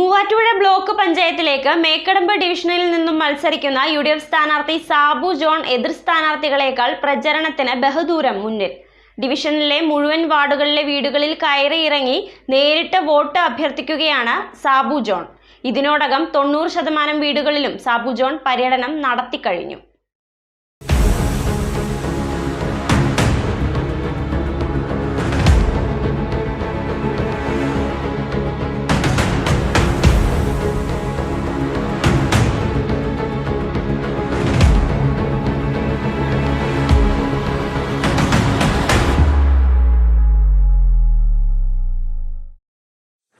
Muvattupuzha block പഞ്ചായത്തിലേക്ക് മേക്കടമ്പ് ഡിവിഷനിൽ നിന്നും മത്സരിക്കുന്ന യു ഡി എഫ് സ്ഥാനാർത്ഥി സാബു ജോൺ എതിർ സ്ഥാനാർത്ഥികളെക്കാൾ പ്രചരണത്തിന് ബഹുദൂരം മുന്നിൽ. ഡിവിഷനിലെ മുഴുവൻ വാർഡുകളിലെ വീടുകളിൽ കയറി ഇറങ്ങി നേരിട്ട് വോട്ട് അഭ്യർത്ഥിക്കുകയാണ് സാബു ജോൺ. ഇതിനോടകം തൊണ്ണൂറ് ശതമാനം വീടുകളിലും സാബു ജോൺ പര്യടനം നടത്തിക്കഴിഞ്ഞു.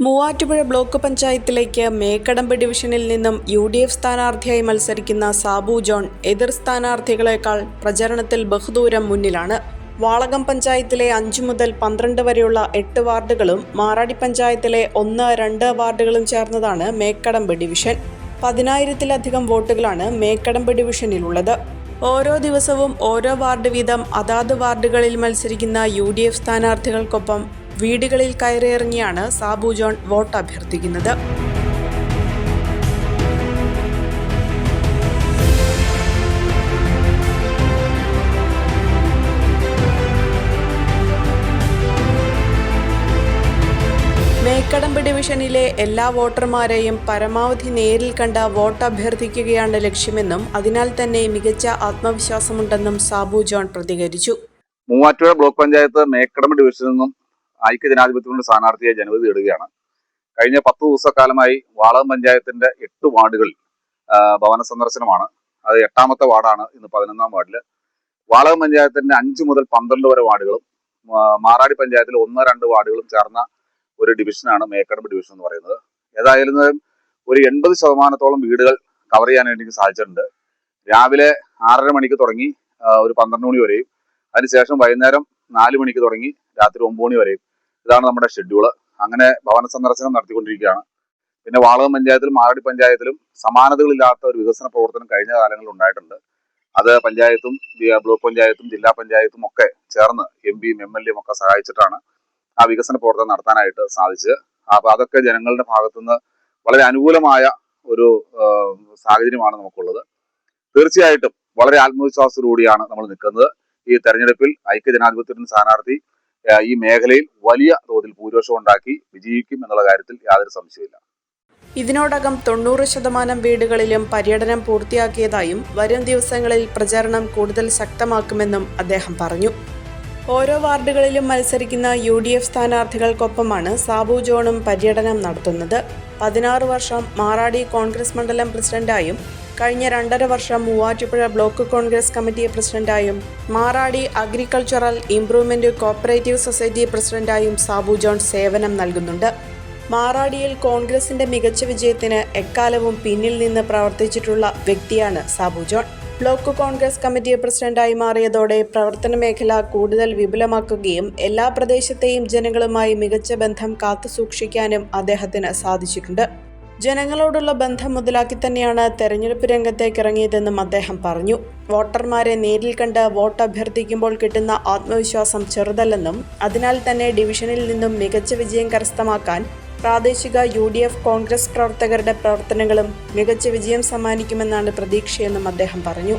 മൂവാറ്റുപുഴ ബ്ലോക്ക് പഞ്ചായത്തിലേക്ക് മേക്കടമ്പ് ഡിവിഷനിൽ നിന്നും യു ഡി എഫ് സ്ഥാനാർത്ഥിയായി മത്സരിക്കുന്ന സാബു ജോൺ എതിർ സ്ഥാനാർത്ഥികളെക്കാൾ പ്രചരണത്തിൽ ബഹുദൂരം മുന്നിലാണ്. വാളകം പഞ്ചായത്തിലെ അഞ്ചു മുതൽ പന്ത്രണ്ട് വരെയുള്ള എട്ട് വാർഡുകളും മാറാടി പഞ്ചായത്തിലെ ഒന്ന് രണ്ട് വാർഡുകളും ചേർന്നതാണ് മേക്കടമ്പ് ഡിവിഷൻ. പതിനായിരത്തിലധികം വോട്ടുകളാണ് മേക്കടമ്പ് ഡിവിഷനിലുള്ളത്. ഓരോ ദിവസവും ഓരോ വാർഡ് വീതം അതാത് വാർഡുകളിൽ മത്സരിക്കുന്ന യു ഡി എഫ് സ്ഥാനാർത്ഥികൾക്കൊപ്പം വീടുകളിൽ കയറിയിറങ്ങിയാണ് സാബു ജോൺ വോട്ട് അഭ്യർത്ഥിക്കുന്നത്. മേക്കടമ്പ് ഡിവിഷനിലെ എല്ലാ വോട്ടർമാരെയും പരമാവധി നേരിൽ കണ്ട വോട്ട് അഭ്യർത്ഥിക്കുകയാണ് ലക്ഷ്യമെന്നും അതിനാൽ തന്നെ മികച്ച ആത്മവിശ്വാസമുണ്ടെന്നും സാബു ജോൺ പ്രതികരിച്ചു. മൂവാറ്റുപുഴ ബ്ലോക്ക് പഞ്ചായത്ത് മേക്കടമ്പ് ഡിവിഷനിൽ നിന്നും ഐക്യ ജനാധിപത്യത്തിന്റെ സ്ഥാനാർത്ഥിയെ ജനവിധി ഇടുകയാണ് കഴിഞ്ഞ പത്ത് ദിവസക്കാലമായി വാളകം പഞ്ചായത്തിന്റെ എട്ട് വാർഡുകളിൽ ഭവന സന്ദർശനമാണ്. അത് എട്ടാമത്തെ വാർഡാണ് ഇന്ന് പതിനൊന്നാം വാർഡിൽ. വാളകം പഞ്ചായത്തിന്റെ അഞ്ച് മുതൽ പന്ത്രണ്ട് വരെ വാർഡുകളും മാറാടി പഞ്ചായത്തിൽ ഒന്ന് രണ്ട് വാർഡുകളും ചേർന്ന ഒരു ഡിവിഷനാണ് മേക്കടമ്പ് ഡിവിഷൻ എന്ന് പറയുന്നത്. ഏതായാലും ഒരു എൺപത് ശതമാനത്തോളം വീടുകൾ കവർ ചെയ്യാൻ വേണ്ടി സാധിച്ചിട്ടുണ്ട്. രാവിലെ ആറര മണിക്ക് തുടങ്ങി ഒരു പന്ത്രണ്ട് മണി വരെയും. അതിനുശേഷം വൈകുന്നേരം നാല് മണിക്ക് തുടങ്ങി രാത്രി ഒമ്പത് മണി വരെയും. ഇതാണ് നമ്മുടെ ഷെഡ്യൂൾ അങ്ങനെ ഭവന സന്ദർശനം നടത്തിക്കൊണ്ടിരിക്കുകയാണ്. പിന്നെ വാളക പഞ്ചായത്തിലും മാറാടി പഞ്ചായത്തിലും സമാനതകളില്ലാത്ത ഒരു വികസന പ്രവർത്തനം കഴിഞ്ഞ കാലങ്ങളിൽ ഉണ്ടായിട്ടുണ്ട്. അത് പഞ്ചായത്തും ബ്ലോക്ക് പഞ്ചായത്തും ജില്ലാ പഞ്ചായത്തും ഒക്കെ ചേർന്ന് എം പിയും എം എൽ എയും ഒക്കെ സഹായിച്ചിട്ടാണ് ആ വികസന പ്രവർത്തനം നടത്താനായിട്ട് സാധിച്ചത്. അപ്പൊ അതൊക്കെ ജനങ്ങളുടെ ഭാഗത്തുനിന്ന് വളരെ അനുകൂലമായ ഒരു സാഹചര്യമാണ് നമുക്കുള്ളത്. തീർച്ചയായിട്ടും വളരെ ആത്മവിശ്വാസത്തോടുകൂടിയാണ് നമ്മൾ നിൽക്കുന്നത്. ഈ തെരഞ്ഞെടുപ്പിൽ ഐക്യ ജനാധിപത്യത്തിന്റെ സ്ഥാനാർത്ഥി ഈ മേഖലയിൽ വലിയ തോതിൽ ഭൂരിപക്ഷം ഉണ്ടാക്കി വിജയിക്കും എന്നുള്ള കാര്യത്തിൽ യാതൊരു സംശയമില്ല ഇതിനോടകം തൊണ്ണൂറ് ശതമാനം വീടുകളിലും പര്യടനം പൂർത്തിയാക്കിയതായും വരും ദിവസങ്ങളിൽ പ്രചാരണം കൂടുതൽ ശക്തമാക്കുമെന്നും അദ്ദേഹം പറഞ്ഞു. ഓരോ വാർഡുകളിലും മത്സരിക്കുന്ന യു ഡി എഫ് സ്ഥാനാർത്ഥികൾക്കൊപ്പമാണ് സാബു ജോണും പര്യടനം നടത്തുന്നത്. പതിനാറ് വർഷം മാറാടി കോൺഗ്രസ് മണ്ഡലം പ്രസിഡന്റായും കഴിഞ്ഞ രണ്ടര വർഷം Muvattupuzha block Congress committee പ്രസിഡന്റായും Maradi agricultural improvement cooperative society പ്രസിഡന്റായും Sabu John സേവനം നൽകുന്നുണ്ട്. മാറാടിയിൽ കോൺഗ്രസിന്റെ മികച്ച വിജയത്തിന് എക്കാലവും പിന്നിൽ നിന്ന് പ്രവർത്തിച്ചിട്ടുള്ള വ്യക്തിയാണ് സാബു ജോൺ. ബ്ലോക്ക് കോൺഗ്രസ് കമ്മിറ്റി പ്രസിഡന്റായി മാറിയതോടെ പ്രവർത്തന മേഖല കൂടുതൽ വിപുലമാക്കുകയും എല്ലാ പ്രദേശത്തെയും ജനങ്ങളുമായി മികച്ച ബന്ധം കാത്തുസൂക്ഷിക്കാനും അദ്ദേഹത്തിന് സാധിച്ചിട്ടുണ്ട്. ജനങ്ങളോടുള്ള ബന്ധം മുതലാക്കി തന്നെയാണ് തെരഞ്ഞെടുപ്പ് രംഗത്തേക്ക് ഇറങ്ങിയതെന്നും അദ്ദേഹം പറഞ്ഞു. വോട്ടർമാരെ നേരിൽ കണ്ട് വോട്ട് അഭ്യർത്ഥിക്കുമ്പോൾ കിട്ടുന്ന ആത്മവിശ്വാസം ചെറുതല്ലെന്നും അതിനാൽ തന്നെ ഡിവിഷനിൽ നിന്നും മികച്ച വിജയം കരസ്ഥമാക്കാൻ പ്രാദേശിക യു ഡി എഫ് കോൺഗ്രസ് പ്രവർത്തകരുടെ പ്രവർത്തനങ്ങളും മികച്ച വിജയം സമ്മാനിക്കുമെന്നാണ് പ്രതീക്ഷയെന്നും അദ്ദേഹം പറഞ്ഞു.